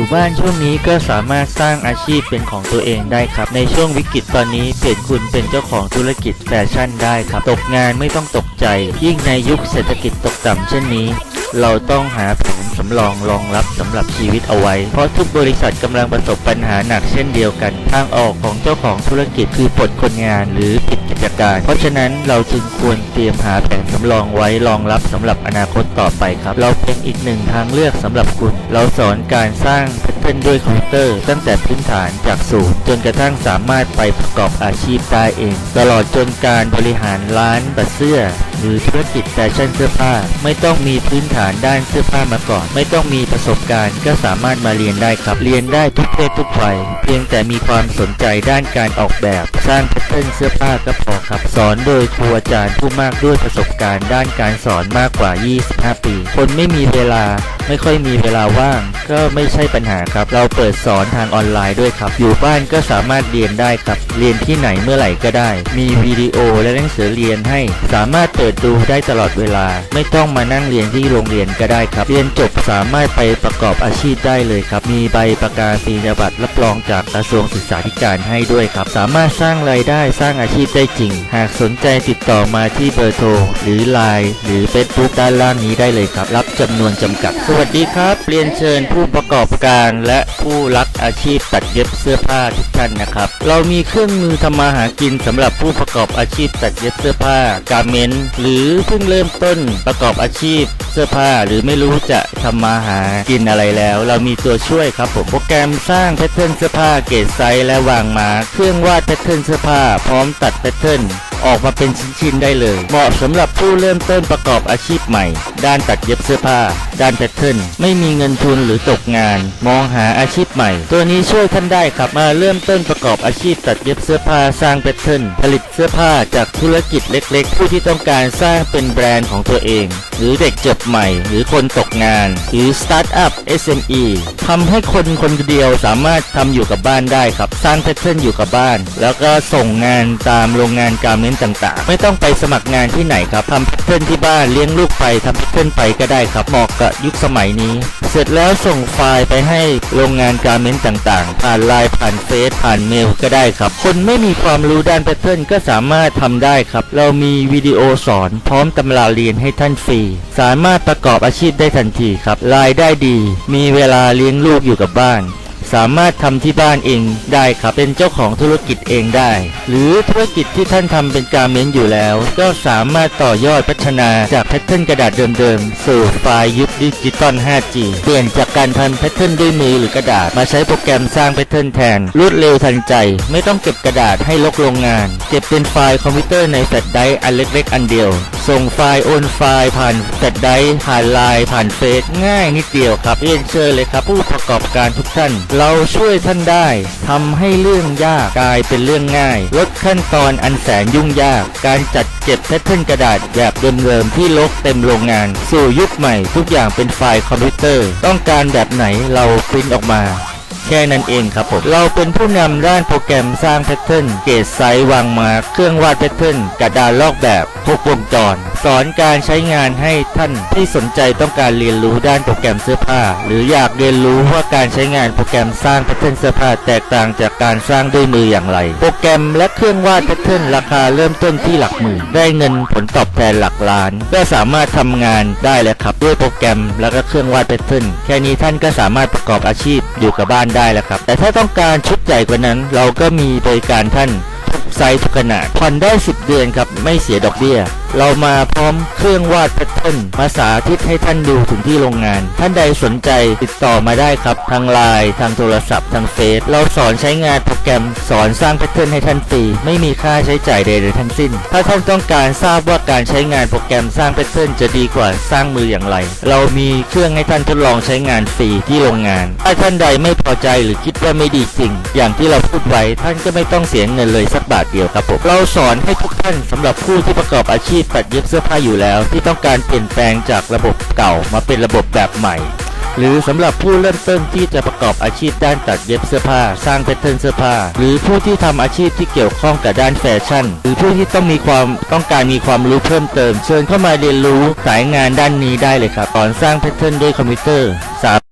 อยู่บ้านช่วงนี้ก็สามารถสร้างอาชีพเป็นของตัวเองได้ครับ ในช่วงวิกฤตตอนนี้เปลี่ยนคุณเป็นเจ้าของธุรกิจแฟชั่นได้ครับ ตกงานไม่ต้องตกใจ ยิ่งในยุคเศรษฐกิจตกต่ำเช่นนี้ เราต้องหาแผนสำรองรองรับสำหรับชีวิตเอาไว้ เพราะทุกบริษัทกำลังประสบปัญหาหนักเช่นเดียวกัน ทางออกของเจ้าของธุรกิจคือปลดคนงานหรือปิดกิจการ เพราะฉะนั้นเราจึงควรเตรียมหาแผนสำรองไว้รองรับสำหรับอนาคตต่อไปครับ เราเป็นอีกหนึ่งทางเลือกสำหรับคุณ เราสอนการสร้างแพทเทิร์นด้วยคอมพิวเตอร์ตั้งแต่พื้นฐานจากศูนย์จนกระทั่งสามารถไปประกอบอาชีพได้เอง ตลอดจนการบริหารร้านตัดเสื้อ หรือธุรกิจแฟชั่นเสื้อผ้า ไม่ต้องมีพื้นฐานด้านเสื้อผ้ามาก่อน ไม่ต้องมีประสบการณ์ ก็สามารถมาเรียนได้ครับ เรียนได้ทุกเพศทุกวัยเพียงแต่มีความสนใจด้านการออกแบบ สร้างแพทเทิร์นเสื้อผ้าก็พอครับ สอนโดยครูอาจารย์ผู้มากด้วยประสบการณ์ ด้านการสอนมากกว่า 25 ปี คนไม่มีเวลาไม่ค่อยมีเวลาว่าง ก็ไม่ใช่ปัญหาครับ เราเปิดสอนทางออนไลน์ด้วยครับ อยู่บ้านก็สามารถเรียนได้ครับ เรียนที่ไหนเมื่อไหร่ก็ได้ มีวิดีโอและหนังสือเรียนให้ สามารถเปิดดูได้ตลอดเวลา ไม่ต้องมานั่งเรียนที่โรงเรียนก็ได้ครับ เรียนจบสามารถไปประกอบอาชีพได้เลยครับ มีใบประกาศนียบัตรรับรองจากกระทรวงศึกษาธิการให้ด้วยครับ สามารถสร้างรายได้สร้างอาชีพได้จริง หากสนใจติดต่อมาที่เบอร์โทรหรือ Line หรือ Facebook ด้านล่างนี้ได้เลยครับ รับจำนวนจำกัด สวัสดีครับ เรียนเชิญผู้ประกอบการและผู้รักอาชีพตัดเย็บเสื้อผ้าทุกท่านนะครับ เรามีเครื่องมือทำมาหากินสำหรับผู้ประกอบอาชีพตัดเย็บเสื้อผ้าการเมนหรือเพิ่งเริ่มต้นประกอบอาชีพเสื้อผ้าหรือไม่รู้จะทำมาหากินอะไรแล้ว เรามีตัวช่วยครับผมโปรแกรมสร้างแพทเทิร์นเสื้อผ้าเกรดไซส์และวางมาเครื่องวาดแพทเทิร์นเสื้อผ้าพร้อมตัดแพทเทิร์น ออกมาเป็นชิ้นๆได้เลย เหมาะสำหรับผู้เริ่มต้นประกอบอาชีพใหม่ ด้านตัดเย็บเสื้อผ้า ด้านแพทเทิร์นไม่มีเงินทุนหรือตกงาน มองหาอาชีพใหม่ ตัวนี้ช่วยท่านได้ครับมาเริ่มต้นประกอบอาชีพตัดเย็บเสื้อผ้าสร้างแพทเทิร์นผลิตเสื้อผ้าจากธุรกิจเล็ก ๆ ผู้ที่ต้องการสร้างเป็นแบรนด์ของตัวเอง หรือเด็กจบใหม่ หรือคนตกงาน หรือสตาร์ทอัพ SME ทำให้คนคนเดียวสามารถทำอยู่กับบ้านได้ครับ สร้างแพทเทิร์นอยู่กับบ้าน แล้วก็ส่งงานตามโรงงานการเมนต์ต่างๆ ไม่ต้องไปสมัครงานที่ไหนครับทำแพทเทิร์นที่บ้านเลี้ยงลูกไปทำแพทเทิร์นไปก็ได้ครับเหมาะกับยุคสมัยนี้ เสร็จแล้วส่งไฟล์ไปให้โรงงานการเมนต์ต่างๆ ผ่านไลน์ผ่านเฟซผ่านเมลก็ได้ครับ คนไม่มีความรู้ด้านแพทเทิร์นก็สามารถทำได้ครับ เรามีวิดีโอสอนพร้อมตำราเรียนให้ท่านฟรี สามารถประกอบอาชีพได้ทันทีครับรายได้ดี มีเวลาเลี้ยงลูกอยู่กับบ้าน สามารถทำที่บ้านเองได้ครับ เป็นเจ้าของธุรกิจเองได้ หรือธุรกิจที่ท่านทำเป็นการเมนต์อยู่แล้ว ก็สามารถต่อยอดพัฒนาจากแพทเทิร์นกระดาษเดิมๆ สู่ไฟล์ยุคดิจิตอล 5G เปลี่ยนจากการพันแพทเทิร์นด้วยมือหรือกระดาษ มาใช้โปรแกรมสร้างแพทเทิร์นแทน รวดเร็วทันใจ ไม่ต้องเก็บกระดาษให้ลกโรงงาน เก็บเป็นไฟล์คอมพิวเตอร์ในแฟลชไดร์อันเล็กๆ อันเดียวส่งไฟล์โอนไฟล์ผ่านแฟลชไดร์ผ่านไลน์ผ่านเฟซง่ายนิดเดียวครับเรียนเชิญเลยครับ ผู้ประกอบการทุกท่าน เราช่วยท่านได้ทำให้เรื่องยากกลายเป็นเรื่องง่าย ลดขั้นตอนอันแสนยุ่งยาก การจัดเก็บแพทเทิร์นกระดาษแบบเดิมๆที่ลกเต็มโรงงาน สู่ยุคใหม่ ทุกอย่างเป็นไฟล์คอมพิวเตอร์ ต้องการแบบไหนเราปริ้นออกมา ค่นั้นเองครับผม เราเป็นผู้นำด้านโปรแกรมสร้างแพทเทิร์นเกจไซส์วางมาเครื่องวาดแพทเทิร์นกระดานลอกแบบครบวงจรสอนการใช้งานให้ท่านที่สนใจต้องการเรียนรู้ด้านโปรแกรมเสื้อผ้า หรืออยากเรียนรู้ว่าการใช้งานโปรแกรมสร้างแพทเทิร์นเสื้อผ้าแตกต่างจากการสร้างด้วยมืออย่างไร โปรแกรมและเครื่องวาดแพทเทิร์นราคาเริ่มต้นที่หลักหมื่นได้เงินผลตอบแทนหลักล้าน ก็สามารถทำงานได้แล้วครับด้วยโปรแกรมแล้วก็เครื่องวาดแพทเทิร์นแค่นี้ท่านก็สามารถประกอบอาชีพอยู่กับบ้านได้แล้วครับ แต่ถ้าต้องการชุดใหญ่กว่านั้น เราก็มีบริการท่าน ไซส์ทุกขนาดผ่อนได้ 10 เดือนครับ ไม่เสียดอกเบี้ย เรามาพร้อมเครื่องวาดแพทเทิร์นมาสาธิตให้ท่านดูถึงที่โรงงาน ท่านใดสนใจติดต่อมาได้ครับ ทางไลน์ทางโทรศัพท์ทางเฟซเราสอนใช้งานโปรแกรม สอนสร้างแพทเทิร์นให้ท่านฟรีไม่มีค่าใช้จ่ายใดๆทั้งสิ้น ถ้าท่านต้องการทราบว่าการใช้งานโปรแกรมสร้างแพทเทิร์นจะดีกว่าสร้างมืออย่างไร เรามีเครื่องให้ท่านทดลองใช้งานฟรีที่โรงงานถ้าท่านใดไม่พอใจหรือคิด ว่าไม่ดีจริง อย่างที่เราพูดไว้ท่านก็ไม่ต้องเสียเงินเลยสักบาทเดียวครับผม เราสอนให้ทุกท่านสำหรับผู้ที่ประกอบอาชีพตัดเย็บเสื้อผ้าอยู่แล้ว ที่ต้องการเปลี่ยนแปลงจากระบบเก่ามาเป็นระบบแบบใหม่ หรือสำหรับผู้เริ่มต้นที่จะประกอบอาชีพด้านตัดเย็บเสื้อผ้า สร้างแพทเทิร์นเสื้อผ้า หรือผู้ที่ทำอาชีพที่เกี่ยวข้องกับด้านแฟชั่น หรือผู้ที่ต้องมีความต้องการมีความรู้เพิ่มเติม เชิญเข้ามาเรียนรู้สายงานด้านนี้ได้เลยครับสอนสร้างแพทเทิร์นด้วยคอมพิวเตอร์สา